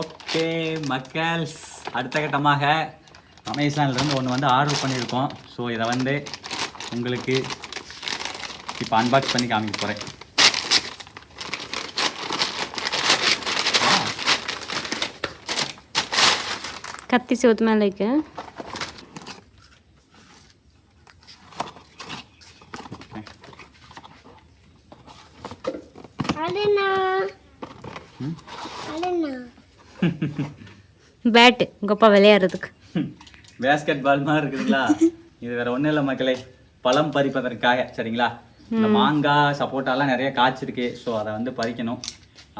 Okay மக்கள்ஸ் அடுத்த கட்டமாக அமேசான்லேருந்து ஒன்று வந்து ஆர்டர் பண்ணியிருக்கோம். ஸோ இதை வந்து உங்களுக்கு இப்போ அன்பாக்ஸ் பண்ணி காமிக்க போகிறேன் கத்தி சிவத்து மேலே இருக்கு பேட்டு கொப்பா விளையாடுறதுக்கு. பேஸ்கெட் பால் மாதிரி இருக்குதுங்களா? இது வேற ஒன்றும் இல்லை மக்களே. பழம் பறிப்பதற்காக சரிங்களா? இந்த மாங்காய் சப்போட்டாலாம் நிறைய காய்ச்சிருக்கு. ஸோ அதை வந்து பறிக்கணும்.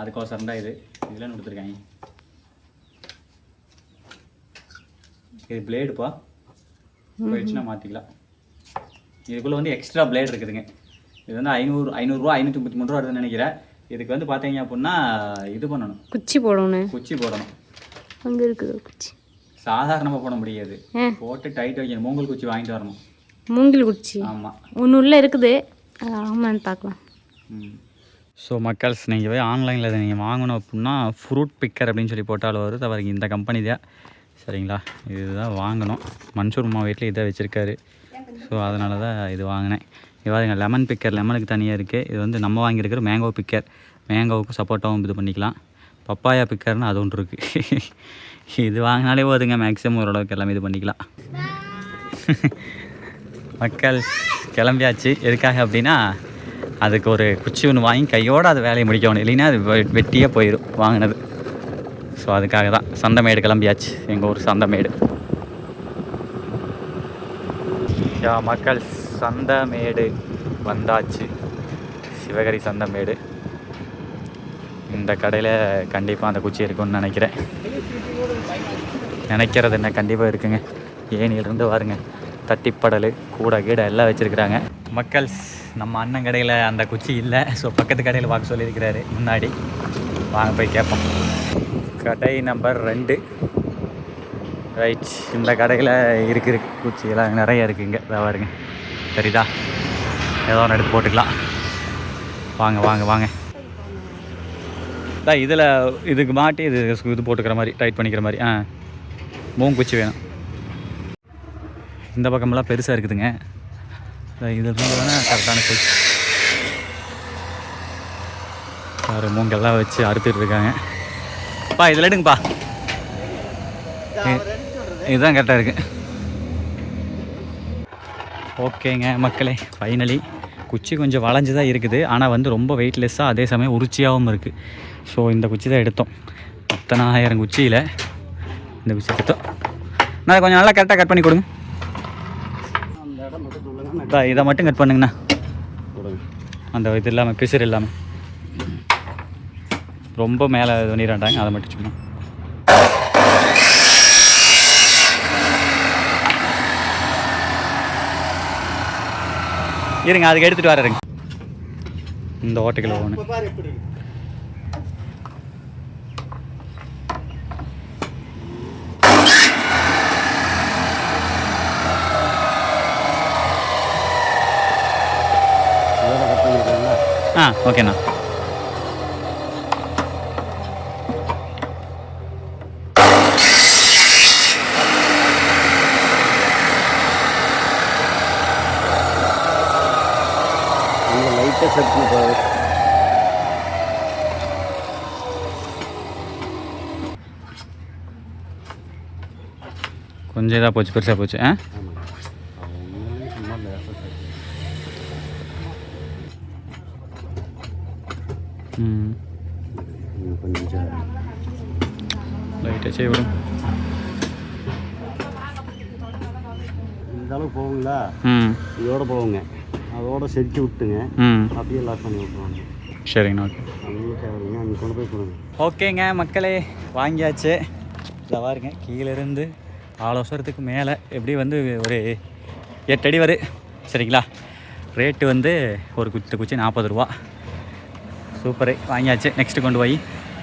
அதுக்கோசரம் தான் இது. இதில் கொடுத்துருக்காங்க? இது பிளேடுப்பா போயிடுச்சுன்னா மாற்றிக்கலாம் இதுக்குள்ளே வந்து எக்ஸ்ட்ரா பிளேட் இருக்குதுங்க. இது வந்து ஐநூறு ஐநூறுரூவா ஐநூற்றி முப்பத்தி மூணு ரூபா வருதுன்னு நினைக்கிறேன். இதுக்கு வந்து பார்த்தீங்க அப்படின்னா இது பண்ணணும். குச்சி போடணும். குச்சி போடணும். அங்கே இருக்குது குச்சி. சாதாரணமாக போட முடியாது. போட்டு டைட் வைக்கணும். மூங்கல் குச்சி வாங்கிட்டு வரணும். மூங்கில் குச்சி? ஆமாம் ஒன்று உள்ளே இருக்குது. அது ஆமான்னு பார்க்கலாம். ஸோ மக்கள்ஸ் நீங்கள் போய் ஆன்லைனில் இதை நீங்கள் வாங்கணும் அப்படின்னா ஃப்ரூட் பிக்கர் அப்படின்னு சொல்லி போட்டாலும் வருது அவருக்கு இந்த கம்பெனி தான். சரிங்களா? இதுதான் வாங்கணும். மன்சூர் அம்மா வீட்டில் இதை வச்சுருக்காரு. ஸோ அதனால தான் இது வாங்கினேன். இது பாருங்க லெமன் பிக்கர் லெமனுக்கு தனியாக இருக்குது இது வந்து நம்ம வாங்கியிருக்கிற மேங்கோ பிக்கர் மேங்கோவுக்கும் சப்போட்டாவும் இது பண்ணிக்கலாம். பப்பாயா பிக்கர்னு அது ஒன்று இருக்குது இது வாங்கினாலே போதுங்க மேக்ஸிமம் ஓரளவுக்கு எல்லாமே இது பண்ணிக்கலாம். மக்கள் கிளம்பியாச்சு. எதுக்காக அப்படின்னா அதுக்கு ஒரு குச்சி ஒன்று வாங்கி கையோடு அது வேலையை முடிக்கணும். இல்லைன்னா அது வெ- வெட்டியே போயிடும் வாங்கினது. ஸோ அதுக்காக தான். சந்தமேடு கிளம்பியாச்சு. எங்கள் ஊர் சந்தமேடு. மக்கள் சந்தமேடு வந்தாச்சு. சிவகரி சந்தமேடு. இந்த கடையில் கண்டிப்பாக அந்த குச்சி இருக்கும்னு நினைக்கிறேன். நினைக்கிறது என்ன? கண்டிப்பாக இருக்குங்க. ஏனியிலிருந்து வாருங்க. தட்டிப்படல் கூட கீடை எல்லாம் வச்சுருக்குறாங்க. மக்கள் நம்ம அண்ணன் கடையில் அந்த குச்சி இல்லை. ஸோ பக்கத்து கடையில் பார்க்க சொல்லியிருக்கிறாரு. முன்னாடி. வாங்க போய் கேட்போம். கடை நம்பர் ரெண்டு. ரைட் இந்த கடையில் இருக்குது குச்சியெல்லாம் நிறைய இருக்குது இங்கே பாருங்க. சரிதா ஏதோ ஒன்று எடுத்து போட்டுக்கலாம். வாங்க வாங்க வாங்க. தான் இதில் இதுக்கு மாட்டி இது இது போட்டுக்கிற மாதிரி டைட் பண்ணிக்கிற மாதிரி. ஆ மூங்குச்சி வேணும். இந்த பக்கமெல்லாம் பெருசாக இருக்குதுங்க. இது வேணால் கரெக்டான சைஸ் வேறு மூங்கெல்லாம் வச்சு அறுத்துட்டு இருக்காங்க. பா இதில் எடுங்கப்பா. இதுதான் கரெக்டாக இருக்கு. ஓகேங்க மக்களே ஃபைனலி குச்சி கொஞ்சம் வளைஞ்சு தான் இருக்குது. ஆனால் வந்து ரொம்ப வெயிட்லெஸ்ஸாக அதே சமயம் உருச்சியாகவும் இருக்குது ஸோ இந்த குச்சி தான் எடுத்தோம். பத்தனாயிரம் குச்சியில் இந்த குச்சி எடுத்தோம். நான் கொஞ்சம் நல்லா கரெக்டாக கட் பண்ணி கொடுங்க. இதை மட்டும் கட் பண்ணுங்கண்ணா. அந்த இது இல்லாமல் பிசிறு இல்லாமல் ரொம்ப மேலே இது பண்ணிடுறாண்டாங்க அதை மட்டும் சும்மா. இருங்க அதுக்கு எடுத்துகிட்டு வரேங்க இந்த ஓட்டைக்கில் ஒன்று ஆ ஓகேண்ணா. லைட்டாக செட் பண்ணி போகுது கொஞ்சம் இதாக போச்சு பெருசாக போச்சு ஆ சும்மா லேசாக set. ம் இன்னும் கொஞ்சம் லைட்டாக செய்ய விடும் இந்த அளவுக்கு போகுங்களா ம். இதோட போகுங்க. அதோட செதுக்கி விட்டுங்க அப்படியே லாக் பண்ணி விட்டுருவாங்க. சரிங்கண்ணா ஓகே. அங்கே கொண்டு போய் கொடுங்க. ஓகேங்க மக்களே வாங்கியாச்சு. இதை பாருங்க கீழேருந்து ஆலோசரத்துக்கு மேலே எப்படி வந்து ஒரு எட்டு அடி வரு சரிங்களா? ரேட்டு வந்து ஒரு குத்து குச்சி நாற்பது ரூபா. சூப்பரு. வாங்கியாச்சு. நெக்ஸ்ட்டு கொண்டு போய்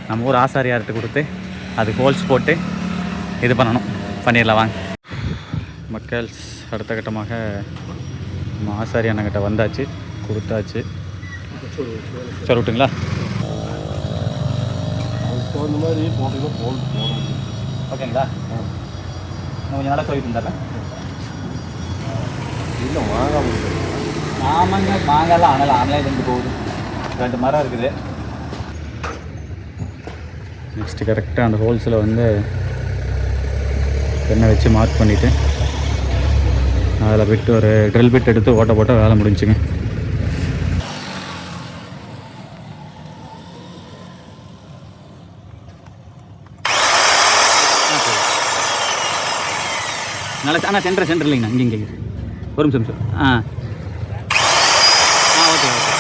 நம்ம ஊர் ஆசாரியார்கிட்ட கொடுத்து அது ஹோல்ஸ் போட்டு இது பண்ணணும். பண்ணிடலாம் வாங்க. மக்கள் அடுத்த கட்டமாக நம்ம ஆசாரி அண்ணங்கிட்ட வந்தாச்சு. கொடுத்தாச்சு. சரி விட்டுங்களா தகுந்த மாதிரி போட்டிங்கன்னா போல் ஓகேங்களா கொஞ்சம் நாளாக சொல்லிட்டு இருந்தேன். இல்லை வாங்க ஆமாங்க மாங்காய்லாம் ஆனால் ஆமலே ரெண்டு போகுது. ரெண்டு மரம் இருக்குது. நெக்ஸ்ட்டு கரெக்டாக அந்த ஹோல்ஸில் வந்து எண்ணெய் வச்சு மார்க் பண்ணிவிட்டு அதில் விட்டு ஒரு ட்ரில் பிட் எடுத்து ஓட்ட போட்டால் வேலை முடிஞ்சுங்க. நல்லா ஆனால் சென்டர் சென்டர் இல்லைங்கண்ணா. இங்கே இங்கே ஒரு நிமிஷம் ஆ ஆ ஓகே ஓகே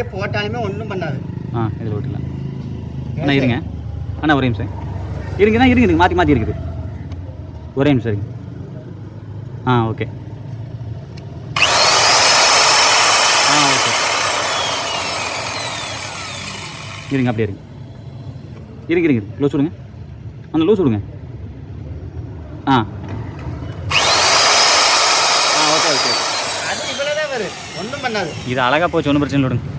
அதுலேயே போட்டாலுமே ஒன்றும் பண்ணாது. ஆ இதில் விட்டுலாம் அண்ணா இருங்க. அண்ணா ஒரே நிமிஷம். இருங்கண்ணா இருங்க இருங்க. மாற்றி மாற்றி இருக்குது. ஒரே நிமிஷம் இருங்க. ஆ ஓகே. ஆ ஓகே. இருங்க அப்படியே இருங்க. இருங்க இருங்க லூஸ் விடுங்க. அந்த லூஸ் விடுங்க. ஆ. ஆ ஓகே ஓகே ஒன்றும் பண்ணாது. இது அழகாக போச்சு ஒன்றும் பிரச்சனை இல்லை விடுங்க.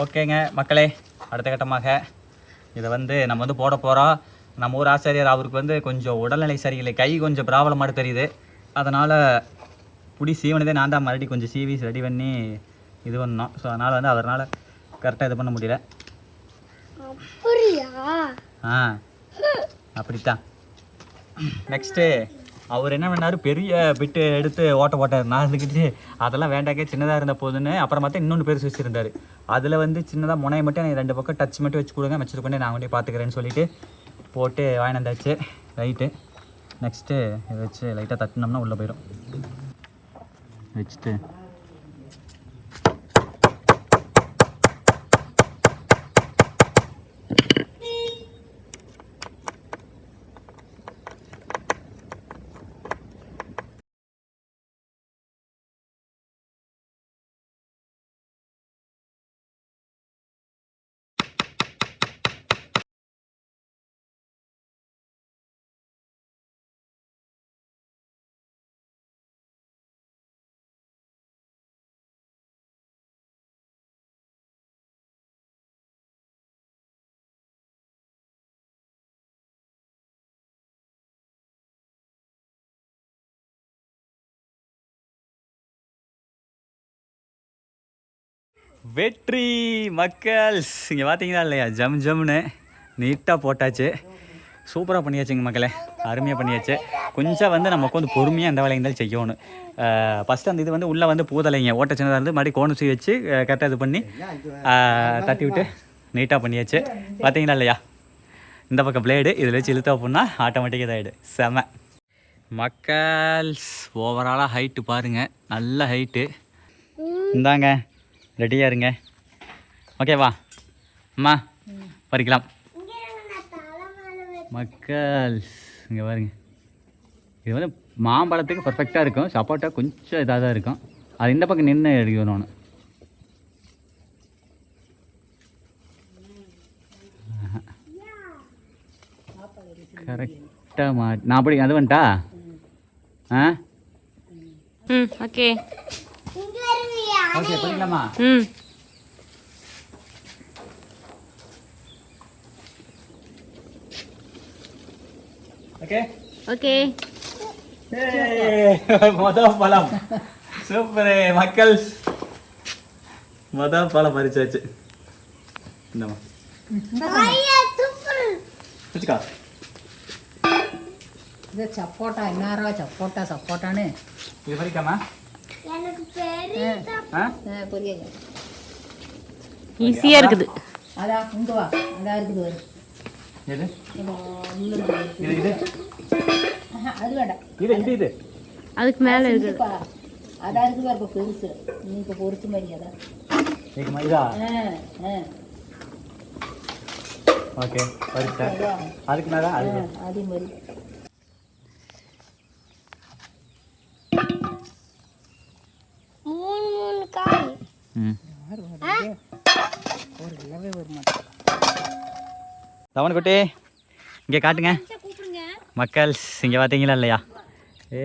ஓகேங்க மக்களே. அடுத்த கட்டமாக இதை வந்து நம்ம வந்து போட போகிறோம் நம்ம ஊர் ஆசிரியர் அவருக்கு வந்து கொஞ்சம் உடல்நிலை சரியில்லை. கை கொஞ்சம் ப்ராப்ளமாக தெரியுது. அதனால் புடி சீவனதே நான் தான் மறுபடியும் கொஞ்சம் சீவி ரெடி பண்ணி இது பண்ணோம். ஸோ அதனால் வந்து அதனால் கரெக்டாக இது பண்ண முடியல. ஆ அப்படித்தான். நெக்ஸ்ட்டு அவர் என்ன பண்ணார்? பெரிய பிட்டு எடுத்து ஓட்ட போட்டார். நான் இருந்துக்கிட்டு அதெல்லாம் வேண்டாக்கே சின்னதாக இருந்த போதுன்னு அப்புறம் பார்த்தா இன்னொன்று பெருசு வச்சுருந்தாரு அதில் வந்து சின்னதாக முனையை மட்டும் எனக்கு ரெண்டு பக்கம் டச் மட்டும் வச்சு கொடுங்க. வச்சுட்டு நான் கொண்டே பார்த்துக்கிறேன்னு சொல்லிட்டு போட்டு வாங்கி வந்தாச்சு. ரைட்டு நெக்ஸ்ட்டு இதை வச்சு லைட்டாக தட்டினோம்னா உள்ளே போயிடும் வச்சுட்டு வெற்றி மக்கள்ஸ். இங்கே பார்த்தீங்களா இல்லையா? ஜம் ஜம்னு நீட்டாக போட்டாச்சு. சூப்பராக பண்ணியாச்சுங்க மக்களே. அருமையாக பண்ணியாச்சு. கொஞ்சம் வந்து நமக்கு வந்து பொறுமையாக அந்த வேலையை இருந்தாலும் செய்யணும். ஃபஸ்ட்டு அந்த இது வந்து உள்ளே வந்து பூதலைங்க. ஓட்ட சின்னதாக இருந்து மறுபடியும் கோணசி வச்சு கரெக்டாக இது பண்ணி தட்டி விட்டு நீட்டாக பண்ணியாச்சு. பார்த்தீங்களா இல்லையா? இந்த பக்கம் பிளேடு இதில் வச்சு இழுத்தா அப்படின்னா ஆட்டோமேட்டிக்காக இதாகிடு செம. மக்கள்ஸ் ஓவராலாக ஹைட்டு பாருங்கள் நல்ல ஹைட்டு இந்தாங்க. ரெடியாக இருங்க. ஓகேவா அம்மா பறிக்கலாம். மக்கள் இங்கே பாருங்க. இது வந்து மாம்பழத்துக்கு பர்ஃபெக்டாக இருக்கும். சப்போட்டா கொஞ்சம் இதாக தான் இருக்கும். அது இந்த பக்கம் நின்று எடுக்கணும் கரெக்டாக மா நான் அப்படி அது வந்துட்டா? ஆ? ம் ஓகே ஓகே பண்ணிக்கலாமா ம். ஓகே? ஓகே. மொத பழம். சூப்பர் மக்கள். மொத பழம் பறிச்சாச்சு. இந்தம்மா. வச்சுக்கா. இது சப்போட்டா என்னாரா சப்போட்டா சப்போட்டான்னு. இது பறிக்காமா ஈஸியாக இருக்குது. அதான் இங்க வா. அதான் இருக்குது வரும் எது? இதோ. இது. அது வேண்டாம். இது இது இது. அதுக்கு மேலே இருக்குது. இதுப்பா அதான் இருக்குது பாரு இப்போ பெருசு. நீ இப்போ பொறிச்ச மாதிரி அதான் ஓகே அதுக்கு மேலே அது அதே மாதிரி ம் ஒரு இல்லவே வர மாட்டேன் தவன் குட்டி இங்கே காட்டுங்க. மக்கள் இங்கே பார்த்தீங்களா இல்லையா? ஏ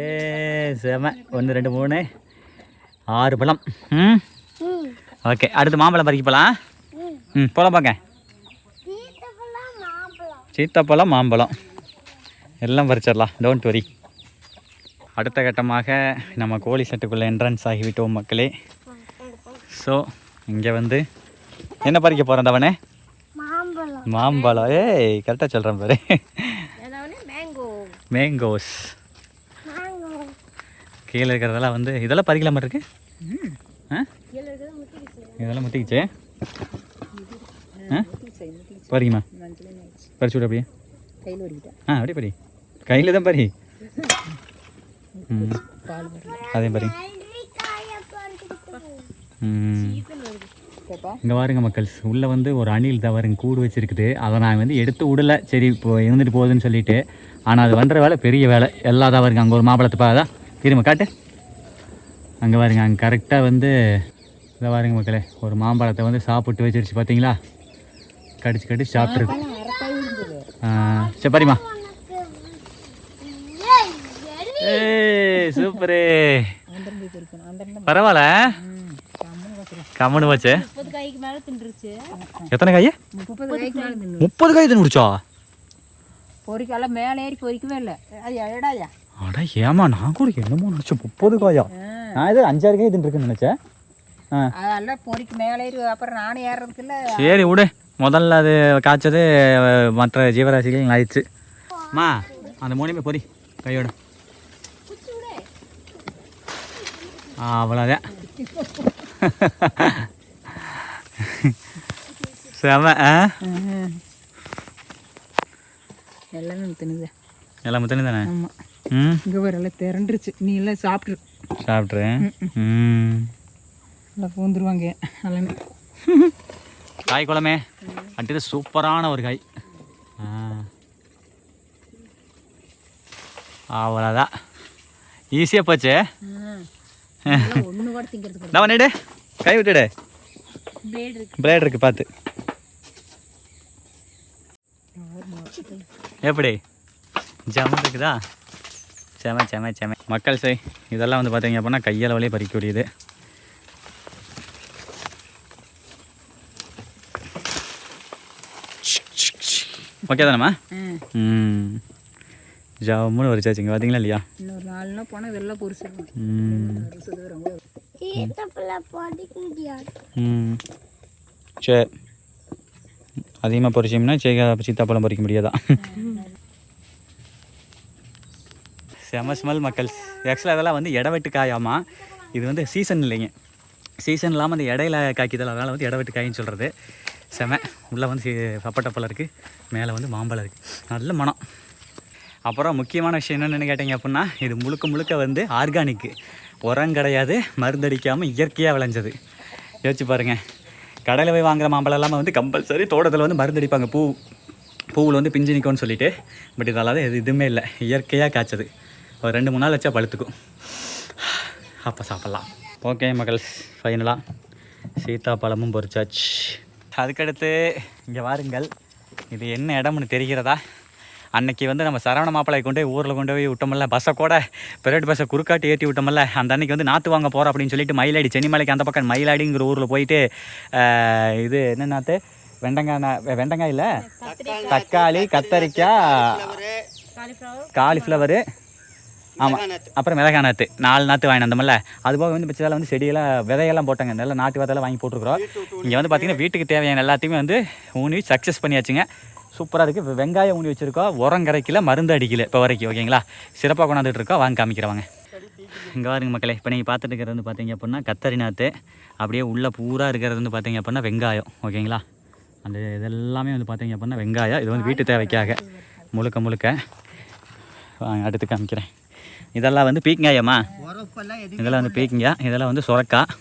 செம. ஒன்று ரெண்டு மூணு ஆறு பழம். ம்? ஓகே அடுத்து மாம்பழம் பறிக்க போகலாம் ம். போகலாம் பார்க்க சீத்தாப்பழம் மாம்பழம். எல்லாம் பறிச்சிடலாம். டோன்ட் வரி அடுத்த கட்டமாக நம்ம கோழி செட்டுக்குள்ளே என்ட்ரன்ஸ் ஆகிவிட்டோம் மக்களே. ஸோ இங்கே வந்து என்ன பறிக்க போகிறேன் தவனே மாம்பழம். ஏய் கரெக்டாக சொல்கிறேன் பாரு. மேங்கோ மேங்கோஸ் கீழே இருக்கிறதெல்லாம் வந்து இதெல்லாம் பறிக்கல மாதிரி இருக்கு. ஆ? இதெல்லாம் முத்திக்கிச்சு ஆ? பறிக்குமா? பறிச்சு விடு அப்படியே. ஆ அப்படியே பறி. கையில் தான் பறி. ம். அதே பறி. இங்கே பாருங்க மக்கள் உள்ளே வந்து ஒரு அணில் தவறுங்க கூடு வச்சிருக்குது. அதை நான் வந்து எடுத்து விடல. சரி இப்போ இருந்துட்டு போகுதுன்னு சொல்லிட்டு. ஆனால் அது பண்ணுற வேலை பெரிய வேலை. எல்லா தவறுங்க அங்கே ஒரு மாம்பழத்தை பாதா திரும்ப காட்டு. அங்கே பாருங்க அங்கே கரெக்டாக வந்து இதை பாருங்க மக்களே ஒரு மாம்பழத்தை வந்து சாப்பிட்டு வச்சிருச்சு பார்த்தீங்களா? கடிச்சு கடிச்சு சாப்பிட்ருக்கு சரி பாரிம்மா. ஏய் சூப்பரு. பரவாயில்ல. கம்மன் போச்சு. முப்பது காய்க்கு மேலே தின்றுச்சு எத்தனை காய்? முப்பது காய். தான் முடிச்சா பொறிக்கெல்லாம் மேலே ஏறி பொறிக்கவே இல்லை. அது எடாயா. அட ஏமா நான் கூட என்னமோ நினச்சேன் முப்பது காயா. நான் ஏதோ அஞ்சாறு காய் இருக்குன்னு நினச்சேன். அதெல்லாம் பொறிக்கு மேலே ஏறி அப்புறம் நானும் ஏறுறதுக்கு இல்லை. சரி விடு. முதல்ல அது காய்ச்சது மற்ற ஜீவராசிகள் ஆயிடுச்சு அம்மா அந்த மூணுமே பொறி கையோட. அவ்வளோதான் செம எல்லாமே தின்னுது. எல்லாம் முத்தனி தானே ஆமாம் ம்? இங்கே வர எல்லாம் திரண்டுருச்சு. நீ எல்லாம் சாப்பிட்ரு. சாப்பிட்றேன். ம் எல்லாம் பூந்துருவாங்க. எல்லாமே காய் குழமே அடுத்தது சூப்பரான ஒரு காய். அவ்வளோதான் ஈஸியாக போச்சு? ஒன்று கூட திங்கிறதுக்கு நான் பண்ணிடு கை விட்டுடு. பிளேட் இருக்கு. பிளேட் இருக்கு பார்த்து எப்படி? ஜமன் இருக்குதா? செம செம செம. மக்கள் செய் இதெல்லாம் வந்து பார்த்தீங்க அப்படின்னா கையால் வழியே பறிக்கக்கூடியது. ஓகே தானம்மா? ம். ம் ஜம்முன்னு வரிச்சாச்சுங்க பார்த்தீங்களா இல்லையா? இன்னொரு நாலு நாள் போனால் இதெல்லாம் பொரிச்சு ம். பொரிச்சது ரொம்ப ம். சரி அதிகமாக பொரிச்சோம்னா சே சீத்தாப்பழம் பறிக்க முடியாதான் செம ஸ்மெல் மக்கள் ஆக்சுவலாக அதெல்லாம் வந்து இடவெட்டு காயாமா இது வந்து சீசன் இல்லைங்க. சீசன் இல்லாமல் அந்த இடையில காய்க்குதல் அதனால் வந்து இடவெட்டு காயின்னு சொல்கிறது செம. உள்ளே வந்து சி- சப்பட்டப்பழம் இருக்குது மேலே வந்து மாம்பழம் இருக்குது நல்ல மனம் அப்புறம் முக்கியமான விஷயம் என்னென்னு கேட்டிங்க அப்படின்னா இது முழுக்க முழுக்க வந்து ஆர்கானிக்கு. உரம் கிடையாது மருந்தடிக்காமல் இயற்கையாக விளைஞ்சது. யோசிச்சு பாருங்கள் கடையில் போய் வாங்குற மாம்பழம் எல்லாமே வந்து கம்பல்சரி தோட்டத்தில் வந்து மருந்தடிப்பாங்க பூ பூவில் வந்து பிஞ்சு நிற்கும்னு சொல்லிட்டு. பட் இதெல்லாம் இது எதுவுமே இல்லை. இயற்கையாக காய்ச்சது. ஒரு ரெண்டு மூணு நாள் வச்சா பழுத்துக்கும். அப்போ சாப்பிட்லாம். ஓகே மகள் ஃபைனலாக சீத்தாப்பழமும் பொறிச்சாச்சு அதுக்கடுத்து இங்கே வாருங்கள். இது என்ன இடம்னு தெரிகிறதா? அன்னைக்கு வந்து நம்ம சரவண மாப்பிளை கொண்டு போய் ஊரில் கொண்டு போய் விட்டோம்ல பஸ்ஸை கூட பிரைவேட் பஸ்ஸை குறுக்காட்டி ஏற்றி விட்டோம்ல அந்த அன்னைக்கு வந்து நாற்று வாங்க போகிறோம் அப்படின்னு சொல்லிட்டு மயிலாடி சென்னிமலைக்கு அந்த பக்கம் மயிலாடிங்கிற ஊரில் போயிட்டு இது என்ன நாற்று வெண்டங்காய் வெண்டங்காய் இல்லை? தக்காளி. கத்தரிக்காய் காலிஃப்ளவர் ஆமாம் அப்புறம் மிளகாய் நாற்று நாலு நாற்று வந்தோம்ல. அது போக வந்து மிச்சத்தில் வந்து செடியெல்லாம் விதையெல்லாம் போட்டாங்க. நல்ல நாட்டு விதையெல்லாம் வாங்கி போட்டிருக்கிறோம். இங்கே வந்து பார்த்திங்கன்னா வீட்டுக்கு தேவையான எல்லாத்தையுமே வந்து ஊனி சக்ஸஸ் பண்ணியாச்சுங்க. சூப்பராக இருக்குது வெங்காயம் ஊனி வச்சுருக்கோம் உரம் கரைக்கல மருந்து அடிக்கல இப்போ வரைக்கும் ஓகேங்களா? சிறப்பாக கொண்டாந்துட்டு இருக்கோம் வாங்க காமிக்கிறவாங்க இங்கே பாருங்க மக்களே இப்போ நீங்கள் பார்த்துட்டு இருக்கிறது வந்து பார்த்தீங்க அப்படின்னா கத்தரி நாற்று அப்படியே உள்ளே பூரா இருக்கிறது வந்து பார்த்தீங்க அப்படின்னா வெங்காயம் ஓகேங்களா? அந்த இதெல்லாமே வந்து பார்த்தீங்க அப்படின்னா வெங்காயம். இது வந்து வீட்டு தேவைக்காக. முழுக்க முழுக்க. வாங்க அடுத்து காமிக்கிறேன். இதெல்லாம் வந்து பீக்கங்காயம்மா. இதெல்லாம் வந்து பீக்கங்காய் இதெல்லாம் வந்து சுரக்காய்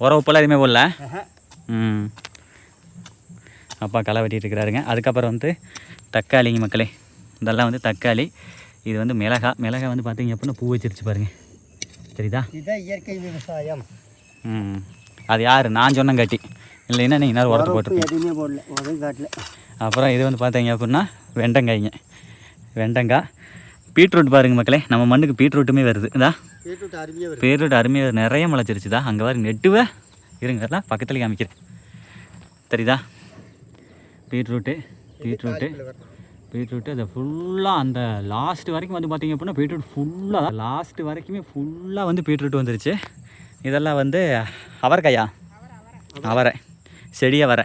உரவுப்பெல்லாம் எதுவுமே போடல. ம். அப்பா களை வெட்டிட்டு இருக்கிறாருங்க. அதுக்கப்புறம் வந்து தக்காளிங்க மக்களே. இதெல்லாம் வந்து தக்காளி இது வந்து மிளகா. மிளகா வந்து பார்த்தீங்க அப்படின்னா பூ வச்சிருச்சு பாருங்க. தெரியுதா? இதான் இயற்கை விவசாயம். ம். அது யார்? நான் சொன்னங்காட்டி இல்லைன்னா நீங்கள் இன்னொரு உரத்து போட்டுருப்பீங்க எதுவுமே போடல. காட்டல. அப்புறம் இது வந்து பார்த்தீங்க அப்படின்னா வெண்டங்காய்ங்க. வெண்டங்காய். பீட்ரூட் பாருங்க மக்களே. நம்ம மண்ணுக்கு பீட்ரூட்டுமே வருது. இதா பீட்ரூட் அருமையாக பீட்ரூட் அருமையாக நிறைய முளைச்சிருச்சுதா அங்கே பாருங்க நெட்டுவே. இருங்க எல்லாம் பக்கத்துல காமிக்கிறேன். தெரியுதா? Beetroot beetroot beetroot. அதை ஃபுல்லாக அந்த லாஸ்ட் வரைக்கும் வந்து பார்த்தீங்க அப்படின்னா பீட்ரூட் ஃபுல்லாக லாஸ்ட் வரைக்குமே ஃபுல்லாக வந்து பீட்ரூட் வந்துருச்சு. இதெல்லாம் வந்து அவரைக்காயா? அவரை. செடி அவரை.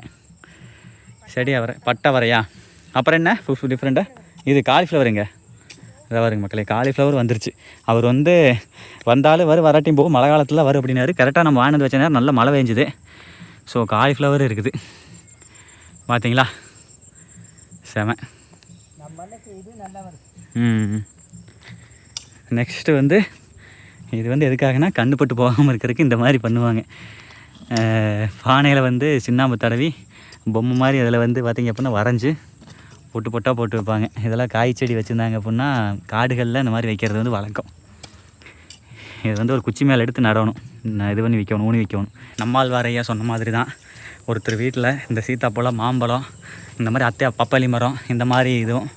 செடி அவரை. பட்டை அவரையா? அப்புறம் என்ன? டிஃப்ரெண்ட்டாக இது காலிஃப்ளவருங்க இதாக வருங்க மக்களே காலிஃப்ளவர் வந்துருச்சு. அவர் வந்து வந்தாலும் வரும் வராட்டியும் போகும். மழை காலத்தில் வரும் அப்படின்னாரு. கரெக்டாக நம்ம வாங்கினது வச்ச நேரம் நல்ல மழை பெஞ்சுது ஸோ காலிஃப்ளவர் இருக்குது. பார்த்தீங்களா செம. நெக்ஸ்ட்டு வந்து இது வந்து எதுக்காகனா கண்ணுப்பட்டு போகாமல் இருக்கிறதுக்கு இந்த மாதிரி பண்ணுவாங்க. பானையில் வந்து சின்னாம்பு தடவி பொம்மை மாதிரி அதில் வந்து பார்த்திங்க அப்படின்னா வரைஞ்சி பொட்டு பொட்டாக போட்டு வைப்பாங்க. இதெல்லாம் காய் செடி வச்சுருந்தாங்க அப்படின்னா காடுகளில் இந்த மாதிரி வைக்கிறது வந்து வழக்கம். இது வந்து ஒரு குச்சி மேலே எடுத்து நடணும். இது பண்ணி வைக்கணும் ஊனி வைக்கணும். நம்மால் வாரையாக சொன்ன மாதிரி தான் ஒருத்தர் வீட்டில் இந்த சீத்தாப்பழம் மாம்பழம் இந்த மாதிரி அத்தை பப்பாளி மரம் இந்த மாதிரி இதுவும்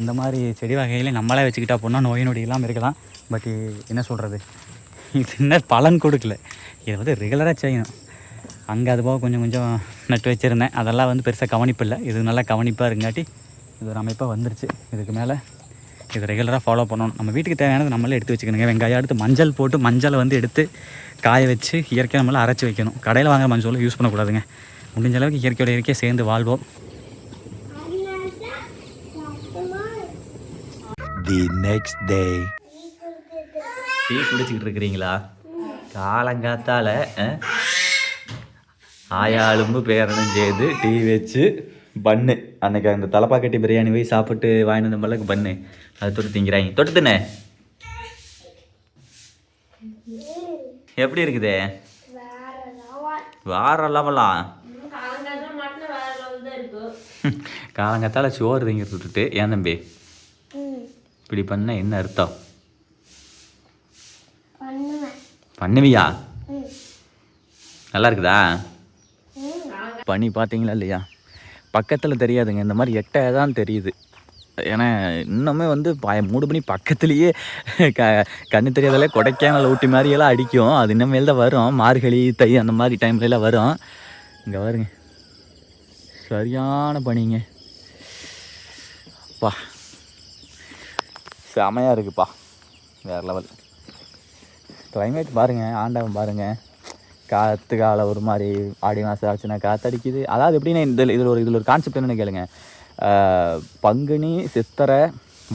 இந்த மாதிரி செடி வகைகளை நம்மளே வச்சுக்கிட்டா போனால் நோய் நொடி இல்லாமல் இருக்கலாம். பட் என்ன சொல்கிறது இது என்ன பலன் கொடுக்கல? இதை வந்து ரெகுலராக செய்யணும். அங்கே அது போக கொஞ்சம் கொஞ்சம் நட்டு வச்சுருந்தேன். அதெல்லாம் வந்து பெருசாக கவனிப்பு இல்லை. இது நல்லா கவனிப்பாக இருங்காட்டி இது ஒரு அமைப்பாக வந்துருச்சு. இதுக்கு மேலே இது ரெகுலராக ஃபாலோ பண்ணணும். நம்ம வீட்டுக்கு தேவையானது நம்மளே எடுத்து வச்சுக்கணுங்க. வெங்காயம் எடுத்து மஞ்சள் போட்டு மஞ்சளை வந்து எடுத்து காய வச்சு இயற்கையாக நம்மள அரைச்சி வைக்கணும். கடையில் வாங்குற மஞ்சள் யூஸ் பண்ணக்கூடாதுங்க. முடிஞ்ச அளவுக்கு இயற்கையோட இயற்கையை சேர்ந்து வாழ்வோம். The next day. டீ குடிச்சிக்கிட்டு இருக்கிறீங்களா? காலங்காத்தால ஆயாளும்பு பேரனும் செய்து டீ வச்சு பன்னு அன்னைக்கு அந்த தலப்பாக்கட்டி பிரியாணி போய் சாப்பிட்டு வாங்கிட்டு வந்த மல்லக்கு பன்னு அது தொட்டு திங்கிறாங்க. தொட்டு தின்னு. எப்படி இருக்குது? வேற லெவலாம் காலங்காலத்தில் மாட்டினா வேற லெவல் தான் இருக்கும் காலங்காத்தால சோறு திங்கிறது விட்டுட்டு ஏன் தம்பி? இப்படி பண்ண என்ன அர்த்தம்? பண்ணுவியா? நல்லா இருக்குதா பனி பார்த்தீங்களா இல்லையா? பக்கத்தில் தெரியாதுங்க. இந்த மாதிரி எட்டை தான் தெரியுது. ஏன்னா இன்னுமே வந்து பய மூடு பண்ணி பக்கத்துலேயே க கண்ணு தெரியாதாலே கொடைக்கானல் ஊட்டி மாதிரியெல்லாம் அடிக்கும். அது இன்னமேல் தான் வரும். மார்கழி தை அந்த மாதிரி டைம்லலாம் வரும். இங்கே வருங்க சரியான பனிங்க. பா. செமையாக இருக்குப்பா. வேறு லெவல் கிளைமேட் பாருங்கள் ஆண்டவன் பாருங்கள் காற்று காலை ஒரு மாதிரி ஆடி மாதம் ஆச்சுன்னா காற்றடிக்குது அதாவது எப்படின்னா இந்த இதில் ஒரு இதில் ஒரு கான்செப்ட் என்னென்னு கேளுங்க. பங்குனி சித்தரை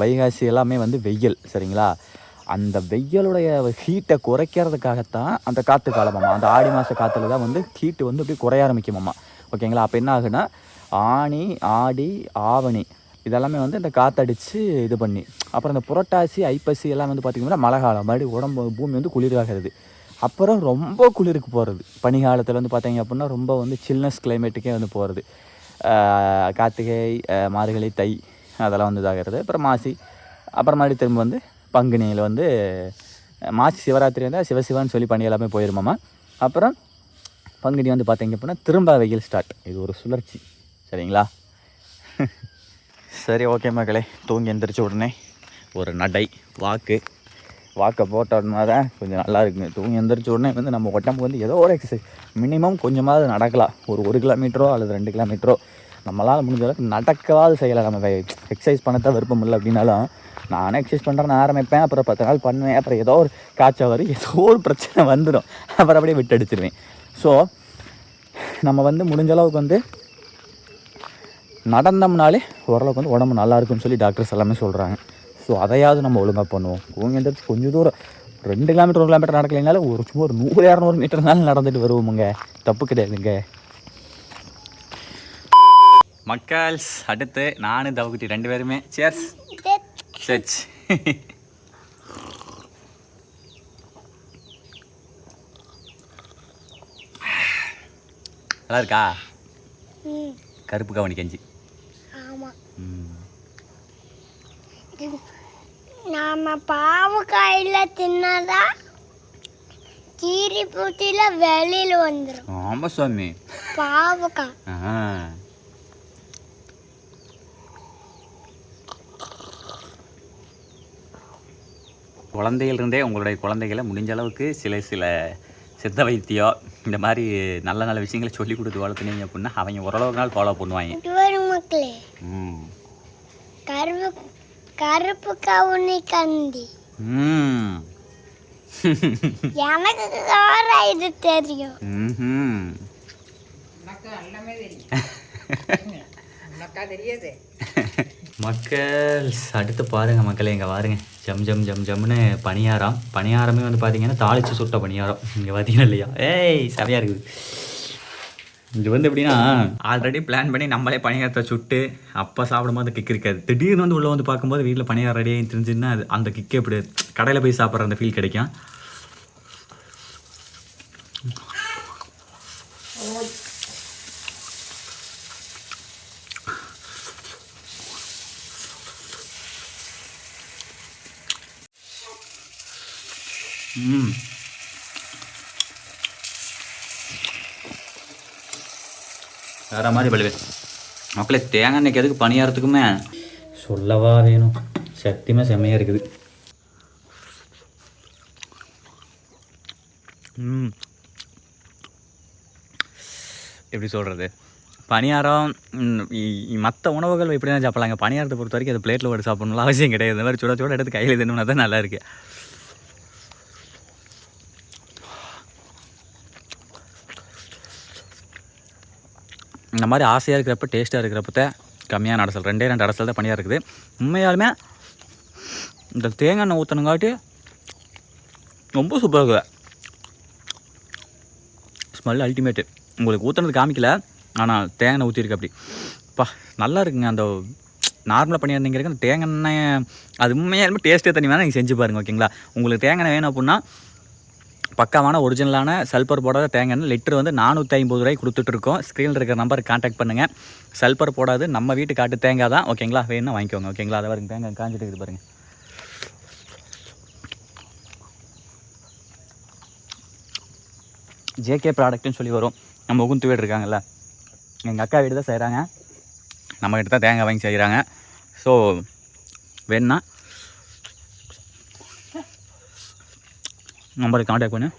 வைகாசி எல்லாமே வந்து வெயில் சரிங்களா? அந்த வெயிலுடைய ஹீட்டை குறைக்கிறதுக்காகத்தான் அந்த காற்று காலமாம்மா. அந்த ஆடி மாத காற்றுல தான் வந்து ஹீட்டு வந்து அப்படியே குறைய ஆரம்பிக்குமாம்மா. ஓகேங்களா? அப்போ என்ன ஆகுன்னா ஆனி ஆடி ஆவணி இதெல்லாமே வந்து இந்த காற்றடிச்சு இது பண்ணி அப்புறம் இந்த புரட்டாசி ஐப்பசி எல்லாம் வந்து பார்த்திங்கன்னா மழை காலம். மறுபடியும் உடம்பு பூமி வந்து குளிராகிறது அப்புறம் ரொம்ப குளிருக்கு போகிறது பனிகாலத்தில் வந்து பார்த்தீங்க அப்படின்னா ரொம்ப வந்து சில்னஸ் கிளைமேட்டுக்கே வந்து போகிறது கார்த்திகை மார்கழி தை அதெல்லாம் வந்து இதாகிறது. அப்புறம் மாசி அப்புறம் மறுபடியும் திரும்ப வந்து பங்குனியில் வந்து மாசி சிவராத்திரி வந்து சிவசிவான்னு சொல்லி பனி எல்லாமே போயிருமாம்மா அப்புறம் பங்குனி வந்து பார்த்தீங்க அப்படின்னா திரும்ப வெயில் ஸ்டார்ட் இது ஒரு சுழற்சி. சரிங்களா? சரி ஓகே மக்களே. தூங்கி எந்திரிச்ச உடனே ஒரு நடை வாக்கு. வாக்கை போட்டோம்னா தான் கொஞ்சம் நல்லா இருக்குங்க. தூங்கி எந்திரிச்ச உடனே வந்து நம்ம உடம்புக்கு வந்து ஏதோ ஒரு எக்ஸசைஸ் மினிமம் கொஞ்சமாவது நடக்கலாம். ஒரு ஒரு கிலோமீட்டரோ அல்லது ரெண்டு கிலோமீட்டரோ நம்மளால் முடிஞ்ச அளவுக்கு நடக்கவாது செய்யலாம் நம்ம எக்ஸசைஸ் பண்ணத்தான் விருப்பம் இல்லை அப்படின்னாலும் நானே எக்ஸசைஸ் பண்ணுறேன்னு ஆரம்பிப்பேன். அப்புறம் பத்து நாள் பண்ணுவேன். அப்புறம் ஏதோ ஒரு காய்ச்சல் வரும். ஏதோ ஒரு பிரச்சனை வந்துடும் அப்புறம் அப்படியே விட்டு அடிச்சிருவேன். ஸோ நம்ம வந்து முடிஞ்ச அளவுக்கு வந்து நடந்தோம்னாலே ஓரளவுக்கு வந்து உடம்பு நல்லா இருக்குன்னு சொல்லி டாக்டர்ஸ் எல்லாமே சொல்கிறாங்க ஸோ அதையாவது நம்ம ஒழுங்காக பண்ணுவோம். தூங்கி கொஞ்சம் தூரம் ரெண்டு கிலோமீட்டர் ஒரு கிலோமீட்டர் நடக்கலைனாலும் ஒரு சும்மா ஒரு நூறு இரநூறு மீட்டர்னாலும் நடந்துட்டு வருவோமுங்க. தப்பு கிடையாதுங்க. மக்கள்ஸ் அடுத்து நானும் தவக்குட்டி ரெண்டு பேருமே. சேர்ஸ் சச் நல்லா இருக்கா கருப்பு கவனி கஞ்சி. ஆமாம். நாம பாவக்காயில் தின்னதா கீரி பூட்டியில் வெளியில் வந்துடும் ஆமா சுவாமி. பாவக்காய் ஆ குழந்தையிலிருந்தே உங்களுடைய குழந்தைகளை முடிஞ்ச அளவுக்கு சில சில சித்த வைத்தியம் இந்த மாதிரி நல்ல நல்ல விஷயங்களை சொல்லி கொடுத்து வளர்த்துனீங்க அப்படின்னா அவங்க ஓரளவுக்கு நாள் ஃபாலோ பண்ணுவாங்க. மக்களே. ம். கருப்பு கருப்பு கவுனி கந்தி. ம். எனக்கு காரா இது தெரியும். ம்ஹும். மக்கள் அடுத்து பாருங்கள் மக்களே இங்கே பாருங்க ஜம் ஜம் ஜம் ஜம்னு பணியாரம் பணியாரமே வந்து பார்த்தீங்கன்னா தாளிச்சு சுட்ட பணியாரம் இங்கே பார்த்தீங்கன்னா இல்லையா? ஏய் சரியாக இருக்குது. இது வந்து எப்படின்னா ஆல்ரெடி பிளான் பண்ணி நம்மளே பணியாரத்தை சுட்டு அப்போ சாப்பிடும்போது கிக் இருக்காது. திடீர்னு வந்து உள்ளே வந்து பார்க்கும்போது வீட்டில் பணியாரம் ரெடியாக தெரிஞ்சுன்னா அது அந்த கிக்கே எப்படி கடையில் போய் சாப்பிட்ற அந்த ஃபீல் கிடைக்கும். ம். வேற மாதிரி பழுவே மக்களே தேங்காய் எண்ணெய்க்கு எதுக்கு பணியாரத்துக்குமே சொல்லவா வேணும். சத்தியமாக செம்மையாக இருக்குது. ம். எப்படி சொல்கிறது பணியாரம் மற்ற உணவுகள் எப்படி தான் சாப்பிட்லாங்க. பணியாரத்தை பொறுத்த வரைக்கும் அது பிளேட்டில் போட்டு சாப்பிடணும்லாம் அவசியம் கிடையாது. இந்த மாதிரி சுட சுட எடுத்து கையில் தின்னு தான் நல்லா இருக்குது இந்த மாதிரி ஆசையாக இருக்கிறப்ப டேஸ்ட்டாக இருக்கிறப்ப தான் கம்மியான அடைசல் ரெண்டே ரெண்டு அடைசல் தான் பணியாக இருக்குது. உண்மையாலுமே இந்த தேங்காய் எண்ணெய் ஊற்றணுங்காட்டி ரொம்ப சூப்பராக இருக்குது. ஸ்மெல் அல்டிமேட்டு உங்களுக்கு ஊற்றுனது காமிக்கல ஆனால் தேங்காய் எண்ணெய் ஊற்றிருக்கு அப்படி. பா நல்லா இருக்குங்க. அந்த நார்மலாக பண்ணியிருந்தீங்க அந்த தேங்காய் எண்ணெய் அது உண்மையாலுமே டேஸ்ட்டே தனி வேணால் நீங்கள் செஞ்சு பாருங்கள் ஓகேங்களா உங்களுக்கு தேங்காய் எண்ணெய் வேணும் அப்படின்னா பக்காவான ஒரிஜினலான சல்பர் போடாத தேங்காய் எண்ணெய். லிட்டர் வந்து நானூற்றி ஐம்பது ரூபாய் கொடுத்துட்ருக்கோம். ஸ்க்ரீனில் இருக்கிற நம்பருக்கு காண்டாக்ட் பண்ணுங்கள் சல்பர் போடாது நம்ம வீட்டு காட்டு தேங்காய் தான். ஓகேங்களா வேணும்னா வாங்கிக்கோங்க. ஓகேங்களா அதை பாருங்க தேங்காய் காஞ்சிட்டு இருக்குது பாருங்கள் ஜேகே ப்ராடக்ட்னு சொல்லி வரும். நம்ம உகுந்து வீடு இருக்காங்கல்ல. எங்கள் அக்கா வீடு தான் செய்கிறாங்க நம்மக்கிட்ட தான் தேங்காய் வாங்கி செய்கிறாங்க ஸோ வேணுன்னா நம்பருக்கு காண்டாக்ட் பண்ணு.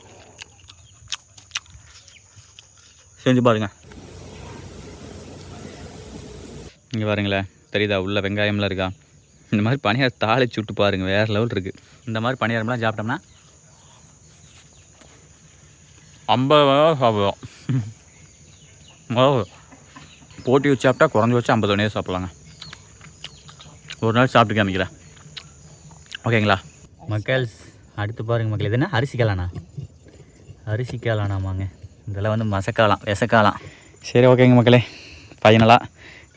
செஞ்சு பாருங்க. இங்கே பாருங்களேன் தெரியுதா? உள்ள வெங்காயம்லாம் இருக்கா? இந்த மாதிரி பணியார் தாளிச்சு விட்டு பாருங்கள் வேறு லெவல் இருக்குது இந்த மாதிரி பணியாரம்லாம் சாப்பிட்டோம்னா ஐம்பது ரூபா சாப்பிடுவோம். போட்டி வச்சு சாப்பிட்டா குறைஞ்சி வச்சு ஐம்பது மணியாக சாப்பிட்லாங்க. ஒரு நாள் சாப்பிட்டு காமிக்கிறேன் ஓகேங்களா? மக்கள் அடுத்து பாருங்க மக்கள் இது என்ன? அரிசி காளானா? அரிசி காளானாமாங்க. இதெல்லாம் வந்து மசக்காலாம் விசக்காலாம் சரி ஓகேங்க மக்களே. ஃபைனலாக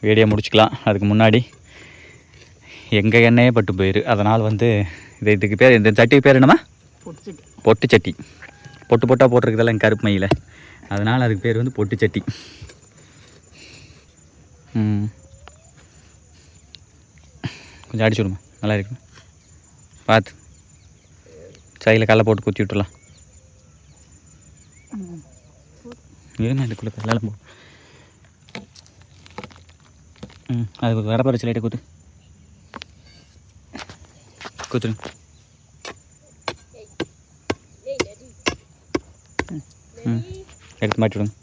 வீடியோ முடிச்சுக்கலாம். அதுக்கு முன்னாடி எங்கள் எண்ணெயே பட்டு போயிரு. அதனால் வந்து இது இதுக்கு பேர் இந்த சட்டிக்கு பேர் என்னம்மா? பொட்டு சட்டி பொட்டு பொட்டாக போட்டிருக்குதெல்லாம் கருப்பு மையில். அதனால் அதுக்கு பேர் வந்து பொட்டு சட்டி ம். கொஞ்சம் அடிச்சு விடுமா? நல்லா இருக்கும்? பார்த்து. சைடில் கடலை போட்டு குத்தி விட்டுலாம் இருங்க இதுக்குள்ளே போ ம் அது வரப்பறிச்சு லைட்டை குத்து குத்துருங்க ம் எடுத்து மாட்டி விடுங்க.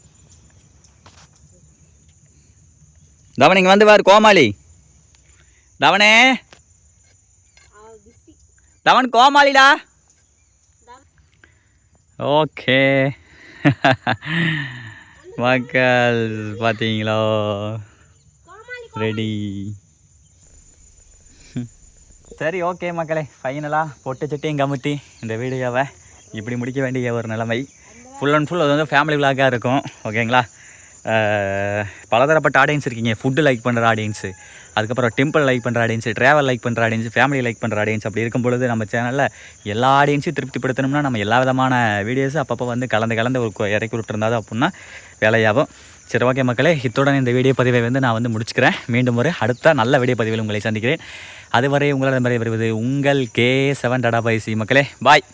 தவன் இங்கே வந்து பாரு கோமாளி. தவனே தவன் கோமாளிடா. ஓகே. மக்கள் பார்த்தீங்களா ரெடி சரி ஓகே மக்களே. ஃபைனலாக பொட்டு சட்டியும் கமுத்தி இந்த வீடியோவை இப்படி முடிக்க வேண்டிய ஒரு நிலைமை. ஃபுல் அண்ட் ஃபுல் அது வந்து ஃபேமிலி விளாக்காக இருக்கும். ஓகேங்களா பலதரப்பட்ட ஆடியன்ஸ் இருக்கீங்க. ஃபுட்டு லைக் பண்ணுற ஆடியன்ஸு அதுக்கப்புறம் டெம்பிள் லைக் பண்ணுற ஆடியன்ஸ் ட்ராவல் லைக் பண்ணுற ஆடியன்ஸ் ஃபேமிலி லைக் பண்ணுற ஆடியன்ஸ் அப்படி இருக்கும் பொழுது நம்ம சேனலில் எல்லா ஆடியன்ஸையும் திருப்திப்படுத்தணும்னா நம்ம எல்லா விதமான வீடியோஸும் அப்பப்போ வந்து கலந்து கலந்து ஒரு இறக்கி விட்டுருந்தாது அப்படின்னா வேலையாகும். சரி ஓகே மக்களே இத்துடன் இந்த வீடியோ பதிவை வந்து நான் வந்து முடிச்சுக்கிறேன். மீண்டும் ஒரு அடுத்த நல்ல வீடியோ பதிவில் உங்களை சந்திக்கிறேன். அதுவரை மாதிரி வருவது உங்கள் கே செவன் டடா பைசி மக்களே பாய்